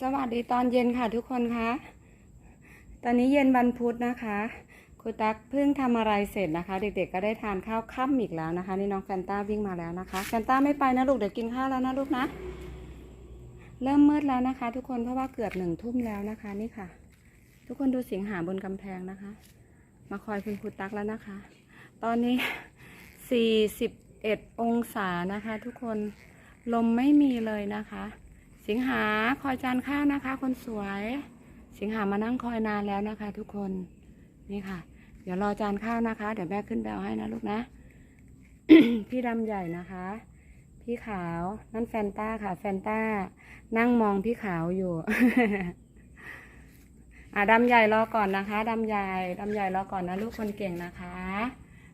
สวัสดีตอนเย็นค่ะทุกคนคะ ตอนนี้เย็นวันพุธนะคะครูตักเพิ่งทำอะไรเสร็จนะคะ เด็กๆก็ได้ทานข้าวค่ำอีกแล้วนะคะ นี่น้องแฟนต้าวิ่งมาแล้วนะคะแฟนต้าไม่ไปนะลูกเดี๋ยวกินข้าวแล้วนะลูกนะ เริ่มมืดแล้วนะคะ ทุกคนเพราะว่าเกือบหนึ่งทุ่มแล้วนะคะ นี่ค่ะ ทุกคนดูสิงหาบนกำแพงนะคะ มาคอยคุณครูตักแล้วนะคะ ตอนนี้41องศานะคะ ทุกคนลมไม่มีเลยนะคะ สิงหาคอยจานข้าวนะคะ คนสวย สิงหามานั่งคอยนานแล้วนะคะ ทุกคนนี่ค่ะ เดี๋ยวรอจานข้าวนะคะ เดี๋ยวแม่ขึ้นแบลให้นะลูกนะ พี่ดำใหญ่นะคะ พี่ขาวนั่นแฟนต้าค่ะ แฟนต้า นั่งมองพี่ขาวอยู่ อะดำใหญ่รอก่อนนะคะดำใหญ่ดำใหญ่รอก่อนนะลูกคนเก่งนะคะ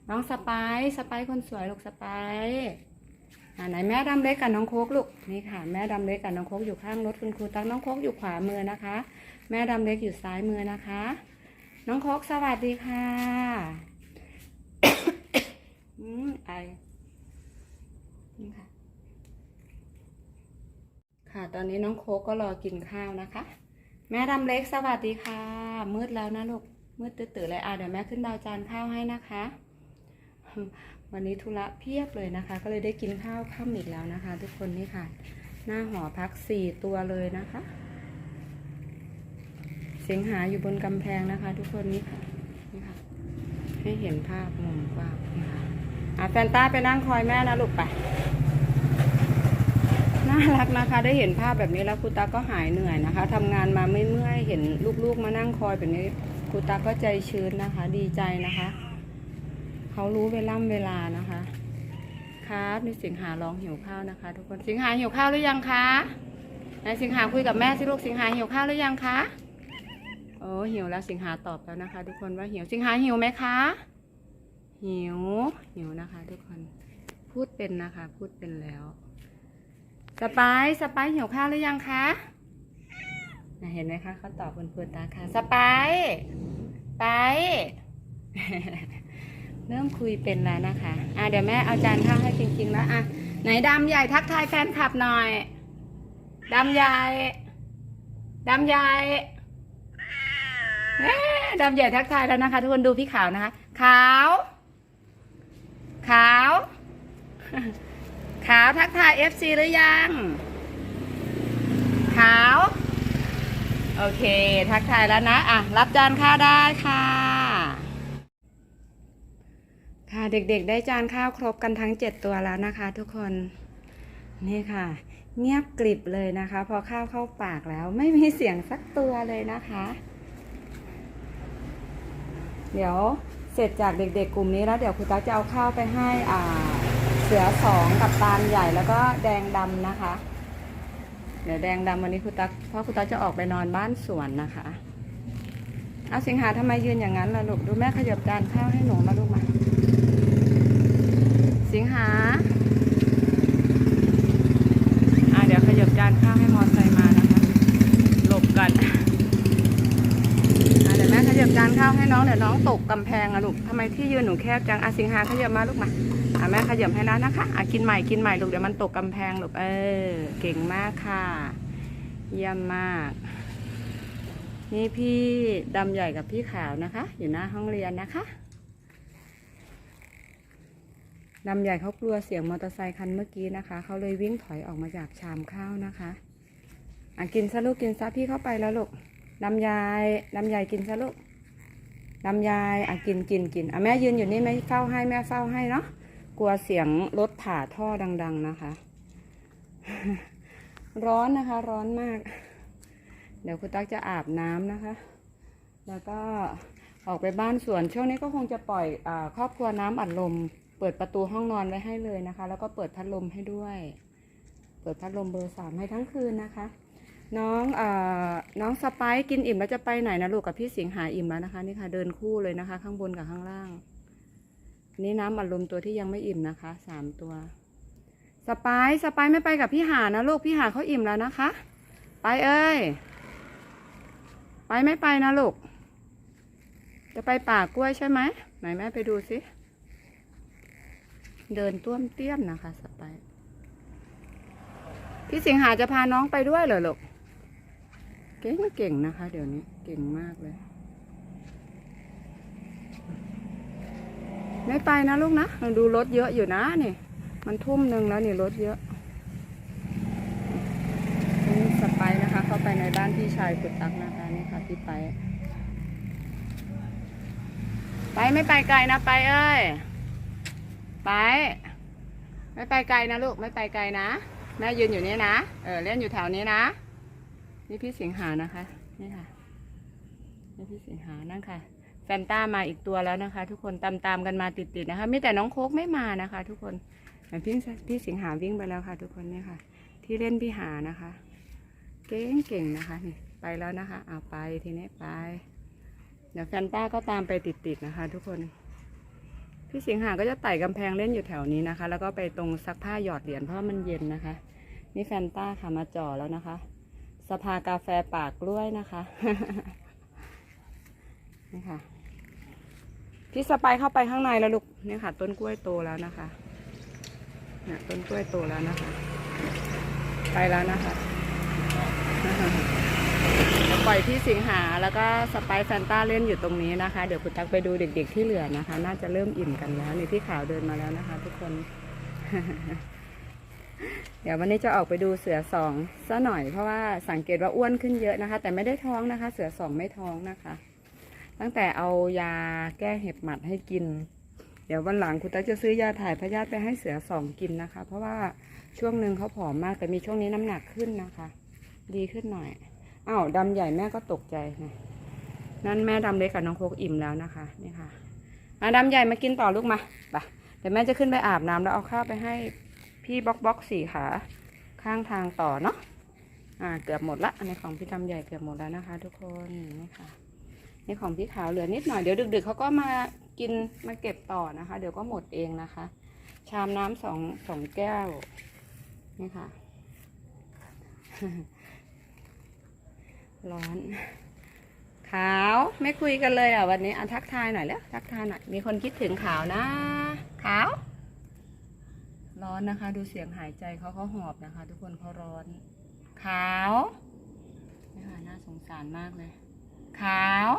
น้องสไปซ์สไปซ์คนสวยลูกสไปซ์ ไหนแม่ดำเล็กกับน้องโคกลูกนี่ค่ะ แม่ดำเล็กกับน้องโคกอยู่ข้างรถคุณครูตักน้องโคกอยู่ขวามือนะคะ แม่ดำเล็กอยู่ซ้ายมือนะคะ น้องโคกสวัสดีค่ะอืมไอนี่ค่ะ ค่ะตอนนี้น้องโคกก็รอกินข้าวนะคะ แม่ดำเล็กสวัสดีค่ะ มืดแล้วนะลูกมืดตื่นๆเลยอะเดี๋ยวแม่ขึ้นดาวจานข้าวให้นะคะ วันนี้ธุระเพียบเลยนะคะ ก็เลยได้กินข้าวค่ำอีกแล้วนะคะ ทุกคนนี่ค่ะ หน้าหอพักสี่ตัวเลยนะคะ เสิงหาอยู่บนกำแพงนะคะ ทุกคนนี่ค่ะนี่ค่ะ ให้เห็นภาพมุมกว้างนี่ค่ะอะแฟนต้าไปนั่งคอยแม่นะลูกไปน่ารักนะคะ ได้เห็นภาพแบบนี้แล้วครูตาก็หายเหนื่อยนะคะทำงานมาไม่เมื่อยเห็นลูกๆมานั่งคอยแบบนี้ครูตาก็ใจชื้นนะคะ ดีใจนะคะ เขารู้เวล่ำเวลานะคะ ครับนี่สิงหาร้องหิวข้าวนะคะ ทุกคนสิงหาหิวข้าวหรือยังคะไหนสิงหาคุยกับแม่สิลูกสิงหาหิวข้าวหรือยังคะโอ้หิวแล้วสิงหาตอบแล้วนะคะ ทุกคนว่าหิวสิงหาหิวไหมคะหิวหิวนะคะ ทุกคนพูดเป็นนะคะ พูดเป็นแล้วสไปซ์สไปซ์หิวข้าวหรือยังคะเห็นไหมคะเขาตอบเพลินตาค่ะสไปซ์ไป เริ่มคุยเป็นแล้วนะคะ อะเดี๋ยวแม่เอาจานข้าวให้จริงๆแล้วอะไหนดำใหญ่ทักทายแฟนคลับหน่อยดำใหญ่ดำใหญ่เอ๊ะดำใหญ่ทักทายแล้วนะคะ ทุกคนดูพี่ขาวนะคะ ขาว ขาว ขาวทักทาย FC หรือยัง ขาว โอเค ทักทายแล้วนะ อะ รับจานข้าวได้ค่ะ ค่ะเด็กๆ ได้จานข้าวครบกันทั้ง 7 ตัวแล้วนะคะ ทุกคนนี่ค่ะ เงียบกริบเลยนะคะ พอข้าวเข้าปากแล้วไม่มีเสียงสักตัวเลยนะคะ เดี๋ยวเสร็จจากเด็กๆ กลุ่มนี้แล้วเดี๋ยวครูตั๊กจะเอาข้าวไปให้อ่าเสือสองกับตาลใหญ่แล้วก็แดงดำนะคะ เดี๋ยวแดงดำวันนี้ครูตั๊กเพราะครูตั๊กจะออกไปนอนบ้านสวนนะคะเอาสิงหาทำไมยืนอย่างนั้นล่ะลูกดูแม่ขยับจานข้าวให้หนูมาลูกมา สิงหาอะเดี๋ยวขยับจานข้าวให้มอไซค์มานะคะ หลบกันอะเดี๋ยวแม่ขยับจานข้าวให้น้องเดี๋ยวน้องตกกำแพงอะลูกทำไมที่ยืนหนูแคบจังอะสิงหาขยับมาลูกมาอะแม่ขยับให้แล้วนะคะอะกินใหม่กินใหม่ลูกเดี๋ยวมันตกกำแพงลูกเออ เก่งมากค่ะ เยี่ยมมาก นี่พี่ดำใหญ่กับพี่ขาวนะคะ อยู่หน้าห้องเรียนนะคะดำใหญ่เขากลัวเสียงมอเตอร์ไซค์คันเมื่อกี้นะคะ เขาเลยวิ่งถอยออกมาจากชามข้าวนะคะอะกินซะลูกกินซะพี่เข้าไปแล้วลูกดำใหญ่ดำใหญ่กินซะลูก ดำใหญ่อะกินกินกินอะแม่ยืนอยู่นี่ไหมเฝ้าให้แม่เฝ้าให้เนาะกลัวเสียงรถผ่าท่อดัง ๆนะคะ ร้อนนะคะ ร้อนมาก เดี๋ยวคุณตั๊กจะอาบน้ำนะคะ แล้วก็ออกไปบ้านสวนช่วงนี้ก็คงจะปล่อยอครอบครัวน้ำอัดลม เปิดประตูห้องนอนไว้ให้เลยนะคะ แล้วก็เปิดพัดลมให้ด้วย เปิดพัดลมเบอร์สามให้ทั้งคืนนะคะ น้องเอ่อน้องสไปซ์กินอิ่มแล้วจะไปไหนนะลูกกับพี่สิงหาอิ่มแล้วนะคะนี่ค่ะ เดินคู่เลยนะคะ ข้างบนกับข้างล่าง นี่น้ำอัดลมตัวที่ยังไม่อิ่มนะคะสามตัว สไปซ์สไปซ์ไม่ไปกับพี่หานะลูกพี่หาเขาอิ่มแล้วนะคะ ไปเอ้ยไปไม่ไปนะลูกจะไปป่ากล้วยใช่ไหมไหนแม่ไปดูสิเดินต้วมเตี้ยมนะคะสไปซ์พี่สิงหาจะพาน้องไปด้วยเหรอลูก เก่งเก่งนะคะ เดี๋ยวนี้เก่งมากเลยไม่ไปนะลูกนะดูรถเยอะอยู่นะนี่มันทุ่มหนึ่งแล้วนี่รถเยอะนี่สไปนะคะ เข้าไปในบ้านพี่ชายกุดตักนะคะนี่ค่ะพี่ไปไปไม่ไปไกลนะไปเอ้ยไปไม่ไปไกลนะลูกไม่ไปไกลนะแม่ยืนอยู่นี่นะเออเล่นอยู่แถวนี้นะ นี่พี่สิงหานะคะ นี่ค่ะ นี่พี่สิงหานั่นค่ะแฟนต้ามาอีกตัวแล้วนะคะ ทุกคนตามตามกันมาติดๆนะคะมีแต่น้องโคกไม่มานะคะ ทุกคนแต่พี่พี่สิงหาวิ่งไปแล้วค่ะ ทุกคนนี่ค่ะ ที่เล่นพี่หานะคะ เก่งเก่งๆนะคะนี่ไปแล้วนะคะ เอาไปทีนี้ไป เดี๋ยวแฟนต้าก็ตามไปติดๆนะคะ ทุกคน พี่สิงหาก็จะไต่กำแพงเล่นอยู่แถวนี้นะคะ แล้วก็ไปตรงซักผ้าหยอดเหรียญเพราะมันเย็นนะคะ นี่แฟนต้าค่ะมาจ่อแล้วนะคะ สภากาแฟปากกล้วยนะคะนี่ค่ะ พี่สไปเข้าไปข้างในแล้วลูกนี่ค่ะ ต้นกล้วยโตแล้วนะคะเนี่ยต้นกล้วยโตแล้วนะคะ ไปแล้วนะคะปล่อยพี่สิงหาแล้วก็สไปซ์แฟนต้าเล่นอยู่ตรงนี้นะคะ เดี๋ยวคุณตักไปดูเด็กๆที่เหลือนะคะ น่าจะเริ่มอิ่มกันแล้วในี่พี่ขาวเดินมาแล้วนะคะ ทุกคน เดี๋ยววันนี้จะออกไปดูเสือสองซะหน่อยเพราะว่าสังเกตว่าอ้วนขึ้นเยอะนะคะ แต่ไม่ได้ท้องนะคะ เสือสองไม่ท้องนะคะ ตั้งแต่เอายาแก้เห็บหมัดให้กิน เดี๋ยววันหลังคุณตั๊กจะซื้อยาถ่ายพยาธิไปให้เสือสองกินนะคะ เพราะว่าช่วงหนึ่งเขาผอมมากแต่มีช่วงนี้น้ำหนักขึ้นนะคะ ดีขึ้นหน่อยอ้าวดำใหญ่แม่ก็ตกใจนะนั่นแม่ดำเล็กกับน้องโคกอิ่มแล้วนะคะนี่ค่ะมาดำใหญ่มากินต่อลูกมาไปเดี๋ยวแม่จะขึ้นไปอาบน้ำแล้วเอาข้าวไปให้ พี่บล็อกบล็อกสี่ขาข้างทางต่อเนาะอ่าเกือบหมดละอันนี้ของพี่ดำใหญ่เกือบหมดแล้วนะคะ ทุกคนนี่ค่ะนี่ของพี่ขาวเหลือนิดหน่อยเดี๋ยวดึก ๆเขาก็มากินมาเก็บต่อนะคะ เดี๋ยวก็หมดเองนะคะ ชามน้ำสองสองแก้วนี่ค่ะ ร้อน ขาวไม่คุยกันเลยอะวันนี้อะทักทายหน่อยแล้ว ทักทายหน่อยมีคนคิดถึงขาวนะ ขาว ร้อนนะคะ ดูเสียงหายใจเขาเขาหอบนะคะ ทุกคนเขาร้อน ขาวนี่ค่ะน่าสงสารมากเลย ขาว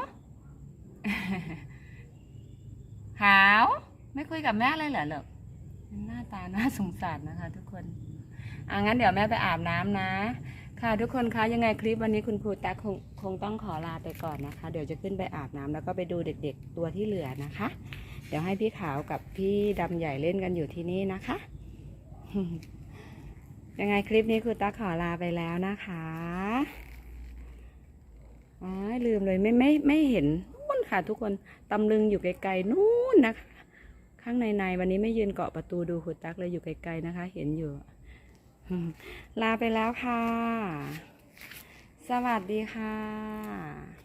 ขาว ไม่คุยกับแม่เลยเหรอเหรอหน้าตาน่าสงสารนะคะ ทุกคนอะงั้นเดี๋ยวแม่ไปอาบน้ำนะ ค่ะทุกคนคะยังไงคลิปวันนี้คุณครูตั๊กคงคงต้องขอลาไปก่อนนะคะ เดี๋ยวจะขึ้นไปอาบน้ำแล้วก็ไปดูเด็ก ๆ ตัวที่เหลือนะคะ เดี๋ยวให้พี่ขาวกับพี่ดำใหญ่เล่นกันอยู่ที่นี่นะคะ ยังไงคลิปนี้ครูตั๊กขอลาไปแล้วนะคะอ๋อลืมเลยไม่ไม่ไม่เห็นนู่นค่ะทุกคนตำลึงอยู่ไกลๆนู่นนะคะข้างในในวันนี้ไม่ยืนเกาะประตูดูครูตั๊กเลยอยู่ไกลๆนะคะ เห็นอยู่ลาไปแล้วค่ะ สวัสดีค่ะ